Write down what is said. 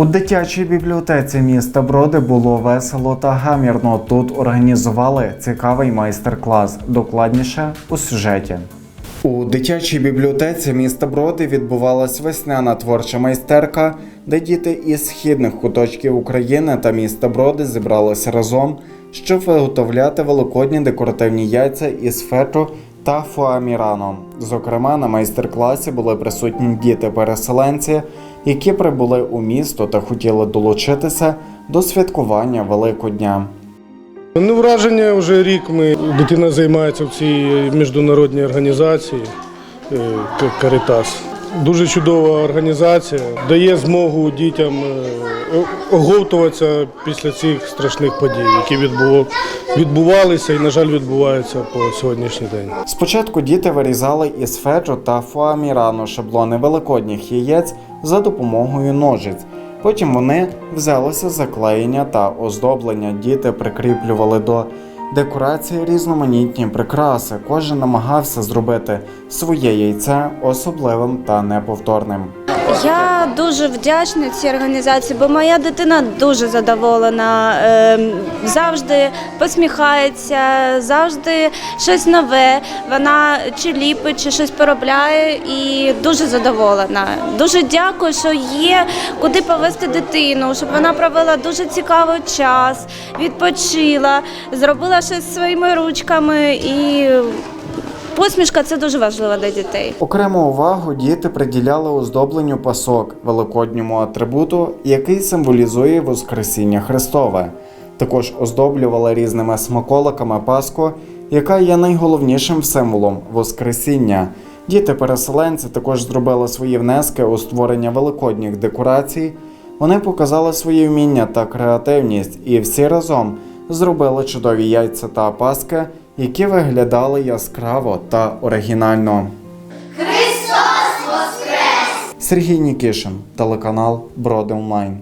У дитячій бібліотеці міста Броди було весело та гамірно. Тут організували цікавий майстер-клас. Докладніше у сюжеті. У дитячій бібліотеці міста Броди відбувалась весняна творча майстерка, де діти із східних куточків України та міста Броди зібралися разом, щоб виготовляти великодні декоративні яйця із фету та фуаміраном. Зокрема, на майстер-класі були присутні діти-переселенці, які прибули у місто та хотіли долучитися до святкування Великодня. Ну, враження вже рік ми дитина займається в цій міжнародній організації е, Карітас. Дуже чудова організація, дає змогу дітям е, оговтуватися після цих страшних подій, які відбу- відбувалися і, на жаль, відбуваються по сьогоднішній день. Спочатку діти вирізали із феджу та фуамірану шаблони великодніх яєць за допомогою ножиць. Потім вони взялися за клеєння та оздоблення. Діти прикріплювали до декорації різноманітні прикраси. Кожен намагався зробити своє яйце особливим та неповторним. Я дуже вдячна цій організації, бо моя дитина дуже задоволена, ем, завжди посміхається, завжди щось нове. Вона чи ліпить, чи щось поробляє і дуже задоволена. Дуже дякую, що є куди повести дитину, щоб вона провела дуже цікавий час, відпочила, зробила щось своїми ручками і. Посмішка це дуже важливо для дітей. Окрему увагу діти приділяли оздобленню пасок великодньому атрибуту, який символізує Воскресіння Христове. Також оздоблювали різними смаколиками Пасху, яка є найголовнішим символом Воскресіння. Діти-переселенці також зробили свої внески у створення великодніх декорацій. Вони показали свої вміння та креативність, і всі разом зробили чудові яйця та паски, які виглядали яскраво та оригінально. Христос Воскрес! Сергій Нікішин, телеканал Броди Онлайн.